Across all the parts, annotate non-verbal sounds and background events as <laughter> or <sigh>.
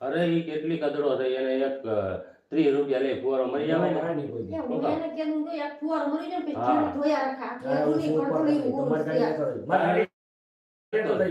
અરે એ કેટલી કદડો થઈ એને એક ત્રીસ રૂપિયા લે ફુવારો મરી આવે ને ફુવારો મરી જાય પછી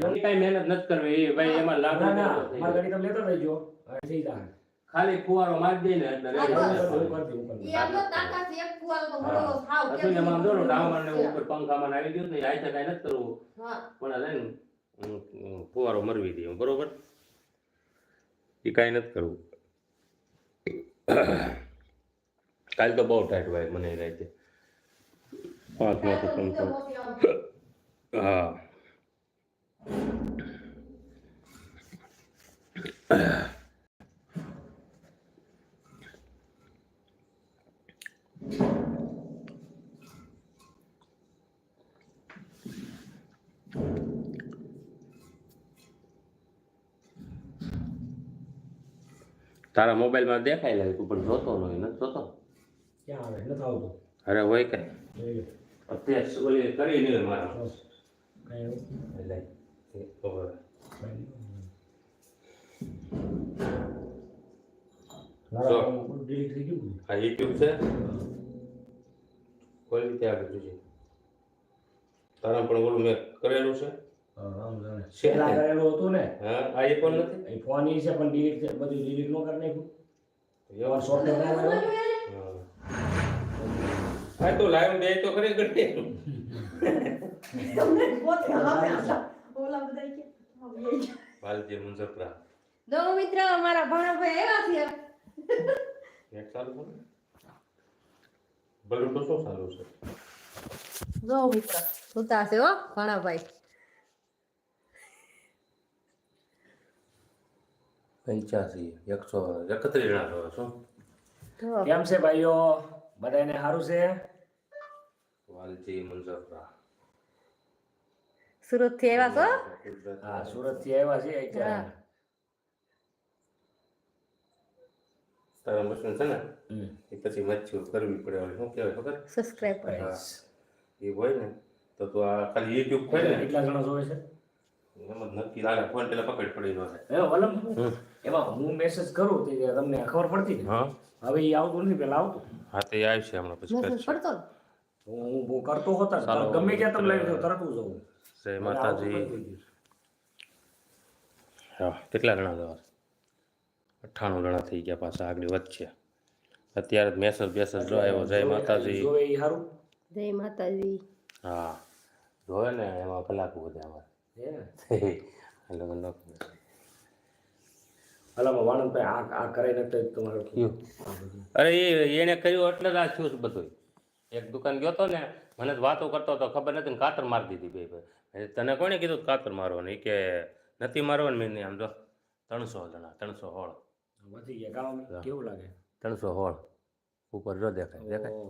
ધોયા મહેનત નથી કરવી. એ ભાઈ એમાં લાખ ના ના રૂપિયા મારી થઈ ગાડી તમે લેતો રહેજો. થઈ જાય. ખાલી ફુવારો મારી દે ને એટલે તો ને એમાં જો ડામર ને. ઉપર પંખામાં આવી ગયું ને આઈ કઈ નથી કરવું. પણ ફુવારો મરવી દે બરોબર? એ કાંઈ નથી કરવું. કાલ તો બહુ ટાઈટ ભાઈ મને રાતે પાંચમાંથી પંખો હા. તારા મોબાઈલમાં દેખાય લાગે તું પણ જોતો નહીં નથી જોતો? ક્યાં આવે? નથી આવતું. અરે હોય કે. અત્યારે ઓલી કરી નહીં. મારા. આ યુટ્યુબ છે? કોઈ ત્યાં આગળ તારા પણ ઓલું મેં કરેલું છે? છે. કરેલું હતું ને? હા આ એ પણ નથી? ફોન ઈ છે પણ ડિલીટ છે, બધું ડિલીટ નો કરી નાખ્યું. ના હા. તો લાઈવ બે તો ખરી કરી તમને પોતે. ઓલા બધા કે વાલજી મુંજપરા દો મિત્ર અમારા ભાણાભાઈ આવ્યા છે. એક સાલ બોલ. ભલું તો શું સારું છે? જો મિત્ર સુતા છે હો ભાણાભાઈ પંચ્યાસી એકસો એકત્રીસ જણા છો શું કેમ છે ભાઈઓ? બધાને સારું છે? વાલજી મુંજપરા સુરતથી આવ્યા છો? હા સુરતથી આવ્યા છે તારા મશીન છે ને? એ પછી મચ્છું કરવી પડે ઓલી શું કહેવાય ખબર? સબસ્ક્રાઇબ. એ હોય ને તો તું આ ખાલી યુટ્યુબ ખોલે ને. કેટલા જણા જોવે છે? એમ જ નક્કી લાગે ફોન પેલા પકડ પડી નો વલમ હમ. એમાં હું મેસેજ કરું તે તમને ખબર પડતી ને હા. હવે એ આવતું નથી પેલા આવતું. હા તો એ આવશે હમણાં પછી મેસેજ પડતો હું હું કરતો હોતા ચાલો. ગમે ક્યાં તમે લઈ જાઓ તરત હું જઉં. જય માતાજી. હા કેટલા જણા જવા? અઠ્ઠાણું જણા થઈ ગયા પાછા આગળ વધશે. અત્યારે જ મેસેજ બેસેજ જો આવ્યો. જય માતાજી. જોવે એ સારું જય માતાજી. હા જોયે ને એમાં કલાક વધે અમારે <laughs> એટલે ન વાણંદભાઈ આ આ કરાઈ નથી તમારે કયું? અરે એ એને કર્યું એટલે જ આ થયું છે બધું એક દુકાન ગયો તો ને મને જ વાતો કરતો હતો ખબર નથી ને કાતર મારી દીધી બે ભાઈ. તને કોને કીધું કાતર મારવાની? કે નથી મારવાનું? મેં નહીં આમ જો ત્રણસો જણા ત્રણસો હોળ. વધી ગયા. ગામ કેવું લાગે? ત્રણસો હોળ. ઉપર જો દેખાય દેખાય?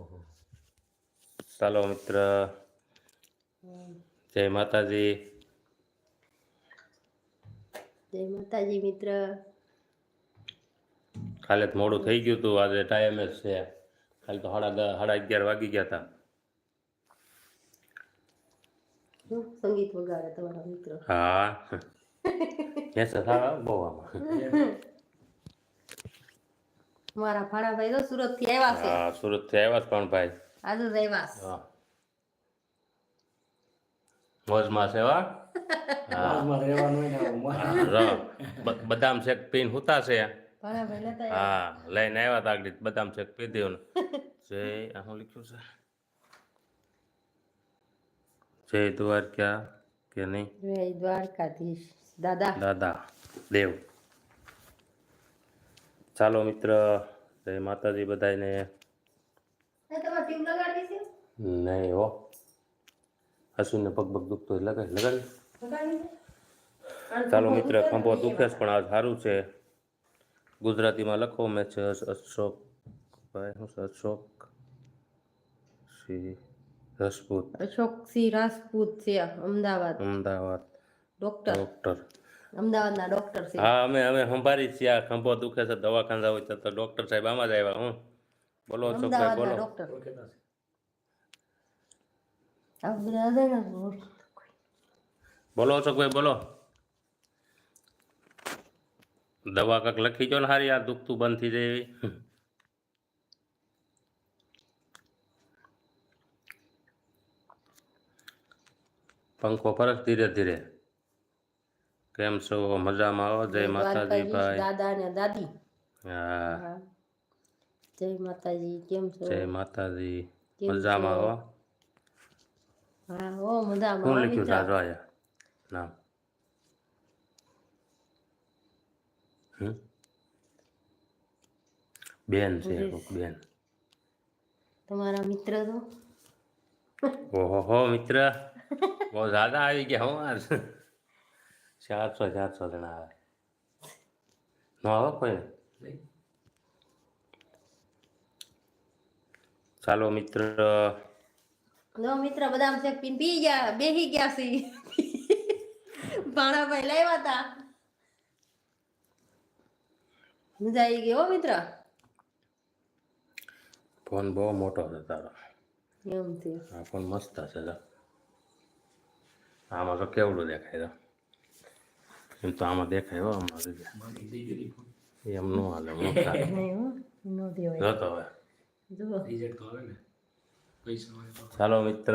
ચાલો મિત્ર. જય માતાજી. જય માતાજી મિત્ર. કાલે તો મોડું થઈ ગયું હતું આજે ટાઈમ જ છે. કાલે તો સાડા સાડા અગિયાર વાગી ગયા હતા સંગીત વગાડે તમારા મિત્રો. હા. મેસેજ આવે બહુ આમાં. મારા ભાણાભાઈ તો સુરતથી આવ્યા છે. હા સુરતથી આવ્યા છે પણ ભાઈ. આજે જ આવ્યા છે. હા. મોજમાં છે વા રહેવાનું બદામ શેક પીને હુતા છે. ભાણાભાઈ. હા લઈને આવ્યા હતા આગળ બદામ શેક પી <laughs> જય આ શું લખ્યું છે? જય દ્વારકા કે નહીં? જય દ્વારકાધીશ. દાદા. દાદા દેવ. ચાલો મિત્ર જય માતાજી બધાને નહીં હો. હસુને પગ પગ દુખતો છે? અને ચાલો મિત્ર ખંભો દુખે છે પણ આ સારું છે. ગુજરાતીમાં લખો મેં છે અશોક. ભાઈ શું છે અશોક શ્રી રાજપૂત. અશોક સિંહ રાજપૂત છે અમદાવાદ. અમદાવાદ. ડોક્ટર. ડોક્ટર. અમદાવાદના ડોક્ટર છે. હા અમે અમે સંભાળી છીએ આ ખંભો દુખે છે દવાખાના હોય તો ડોક્ટર સાહેબ આમાં જ આવ્યા હું. બોલો અશોક ભાઈ બોલો. ડોક્ટર. છે. બોલ. અશોકભાઈ બોલો. દવા કાંક લખી જો ને હારી આ દુખતું બંધ થઈ જાય એવી. પંખો ફરક ધીરે ધીરે. કેમ છો? મજામાં આવો જય માતાજી ભાઈ. દાદા ને દાદી. હા. હા. જય માતાજી કેમ છો? જય માતાજી. મજામાં આવો હા ઓ મજામાં શું લખ્યું. આયા નામ. બેન છે બેન. તમારા મિત્ર તો? ઓહો હો મિત્ર. બહુ જ્યાદા આવી ગયા હું આજ. ચારસો ચારસો જણા આવે. ન આવો કોઈ? ચાલો મિત્ર. નો મિત્ર બદામ શેક પીન? પી ગયા બેહી ગયા છે. ભાણાભાઈ લાવ્યા હતા. મજા આવી ગઈ હો મિત્ર? ફોન બહુ મોટો છે તારો. એમ છે. આ ફોન મસ્ત છે તો આમાં તો કેવડું દેખાય તો એમ તો આમાં દેખાય હો આમાં એમ નો હાલે મોટા <laughs> નો દેવાય. તો હવે. તો આવે ને. તો. ચાલો મિત્ર.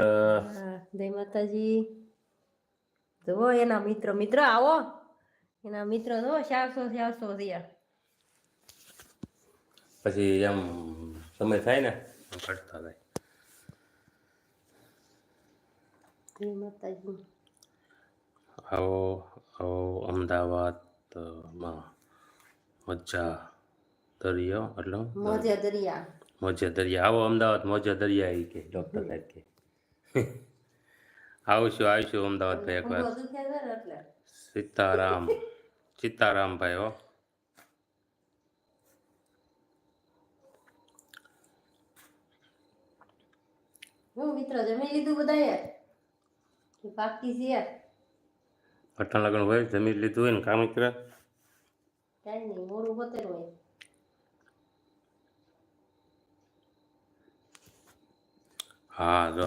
જય માતાજી. જુઓ એના મિત્ર. મિત્ર આવો. એના મિત્ર જુઓ ચારસો ચારસો થયા. પછી એમ સમય થાય ને એમ થાય આવો આવો અમદાવાદમાં મજા દરિયો એટલે મોજા દરિયા. મોજા દરિયા. આવો અમદાવાદ મોજા દરિયા એ કે ડૉક્ટર સાહેબ કે. <laughs> આવશું આવીશું અમદાવાદ ભાઈ એકવાર. સીતારામ સીતારામ ભાઈ હો. હું મિત્ર જમી લીધું બધાએ? બાકી છે? અઠા લગ્ન હોય જમી લીધું હોય ને કામ મિત્ર? કઈ નહીં મોડું હોતે હોય. હા જો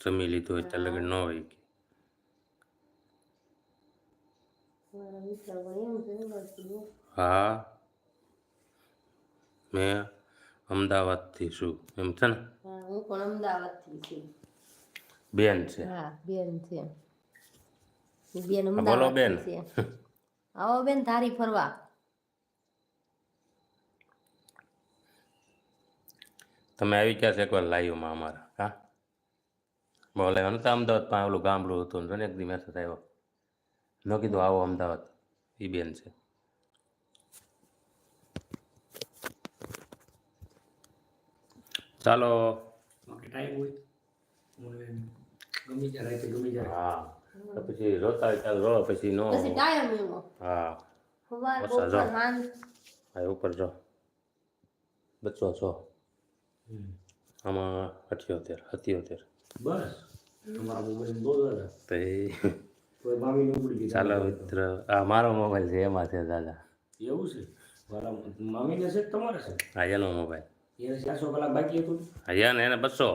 જમી લીધું હોય ત્યાં લગ્ન ન હોય. હા. મેં અમદાવાદથી છું એમ છે ને? હા પણ અમદાવાદથી છું. બેન છે. હા બેન છે. બેન બેન. છે. આવો બેન ધારી ફરવા. તમે આવી ગયા છે એકવાર લાઈવમાં અમારા હા? બોલે નતા અમદાવાદ પાસે ઓલું ગામડું હતું ને એક દી મેસેજ આવ્યો. ન કીધું આવો અમદાવાદ. એ બેન છે. ચાલો ટાઈમ હોય. મને ગમી જાય રાતે ગમી જાય. હા. પછી રોતા ચાલ રો પછી નો પછી ટાઈમ મેમો હા. સવાર બપોર સાંજ આ ઉપર જો. બચ્ચો છો. આમાં અઠ્યોતેર સત્યોતેર. બસ. તમારા મોબાઈલ દો દાદા તો ચાલો મિત્ર આ મારો મોબાઈલ છે એમાં છે દાદા. એવું છે? મારા મામીને છે તમારે છે? હા એનો મોબાઈલ. એને ચારસો કલાક બાકી હતું હા ને એને બસો.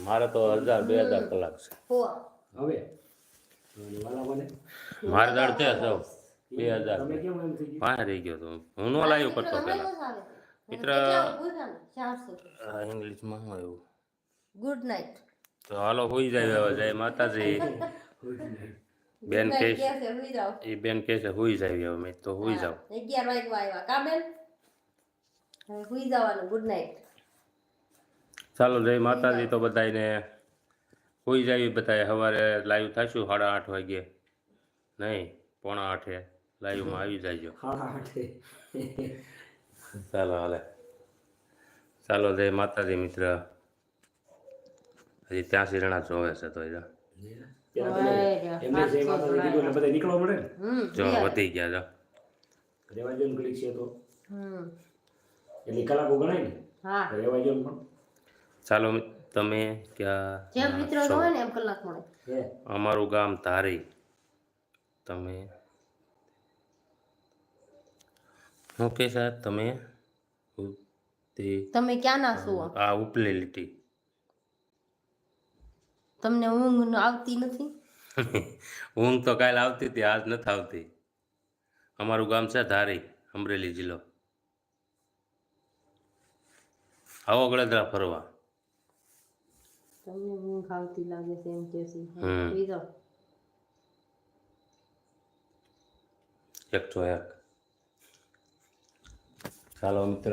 મારે તો હજાર બે હજાર કલાક છે. હો હવે? મારે દાડ છે સૌ. બે હજાર. તમે કેમ એમ થઈ ગયું? પાંચ રહી ગયો તો. હું નો લાવ્યો કરતો પેલા મિત્ર ઇંગ્લિશમાં શું એવું ગુડ નાઇટ તો હાલો હોઈ જાય હવે જય માતાજી. <laughs> બેન કે એ બેન કે છે હોઈ જાય હવે મેં તો હોઈ જાવ અગિયાર વાગ્યા આવ્યા. કા બેન? હવે સુઈ જવાનું. ગુડ નાઇટ ચાલો જય માતાજી. તો બધાને હોઈ જાય બધાએ સવારે લાઈવ થઈશું સાડા આઠ વાગે નહીં પોણા આઠે. લાઈવમાં આવી જાયજો <laughs> ચાલો હાલે. ચાલો જય માતાજી મિત્ર. હજી ત્યાંસી રણા જોવે છે તો જો. નીકળવા મળે જો વધી ગયા જો. રેવા જો છે તો. હમ. એટલી કલાક ગણાય ને? હા. રહેવા જો પણ. ચાલો તમે ક્યાં જેમ મિત્રો હોય ને એમ કલાક મળે. અમારું ગામ ધારી. તમે? ઓકે સાહેબ તમે? તે તમે ક્યાં ના છો? આ ઉપલી લીટી તમને ઊંઘ આવતી નથી? <laughs> ઊંઘ તો કાલ આવતી હતી આજ નથી આવતી. અમારું ગામ છે ધારી અમરેલી જિલ્લો. આવો ગળદરા ફરવા. તમને ઊંઘ આવતી લાગે છે એમ કે છે. એક તો એક. ચાલો મિત્ર.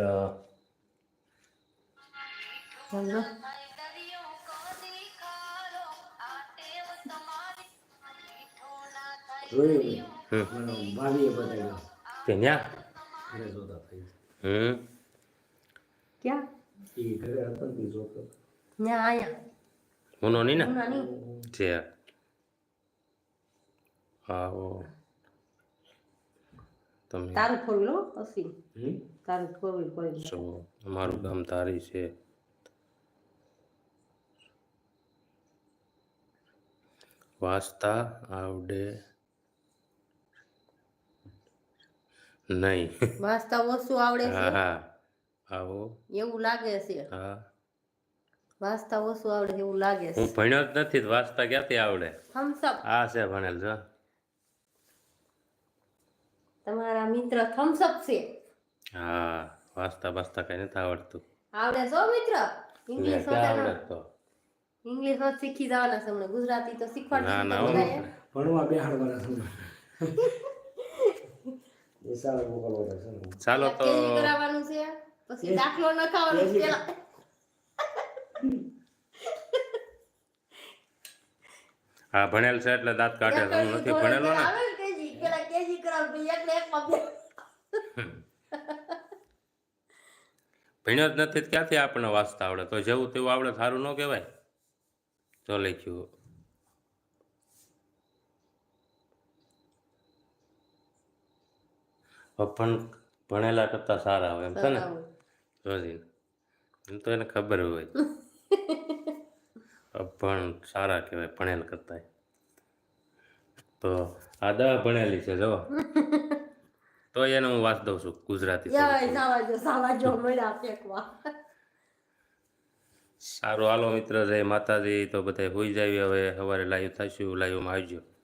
ચાલો. જોયું તે ન્યા? હમ. ક્યાં? એ ઘરે હતો ને તે જોતો ત્યાં આયા. હુનો નહીં ને? છે આવો તમે. તારું ફોર અસી હમ? તારું ફોર પડી છો અમારું ગામ તારી છે. વાંચતા આવડે નહીં. વાંચતા ઓછું આવડે હા હા. આવો. એવું લાગે છે. હા. વાંચતા ઓછું આવડે એવું લાગે છે. હું ભણ્યો જ નથી વાસ્તા ક્યાંથી આવડે? થમ્સઅપ આ છે ભણેલ જો. તમારા મિત્ર થમ્સઅપ છે. હા વાસ્તા વાસ્તા કઈ નથી આવડતું. આવડે છો મિત્ર? ઇંગ્લિશ આવડે તો? ઇંગ્લિશ જ શીખી જવાના છે ગુજરાતી તો ના ના ભણવા બેહાડવાના છે <laughs> ચાલો તો કરાવવાનું છે? પછી દાખલો ન કેજી પેલા. હા ભણેલ છે એટલે દાંત કાઢે છે. હું નથી ભણેલો ને? આવે કેજી પેલા કેજી કરાવ પછી એટલે એકમાં બે ભણ્યો જ નથી તો ક્યાંથી આપણને વાંચતા આવડે? તો જેવું તેવું આવડે સારું ન કહેવાય. તો લખ્યું. પણ ભણેલા કરતા સારા હોય એમ છે ને? રોજીને એમ તો એને ખબર હોય. <laughs> પણ સારા કહેવાય ભણેલ કરતા તો આ દહ ભણેલી છે જો <laughs> તો એને હું વાંચ દઉં છું ગુજરાતી સારું હાલો મિત્ર જય માતાજી. તો બધા હોઈ જાય હવે સવારે લાઈવ થશું લાઈવમાં આવજો.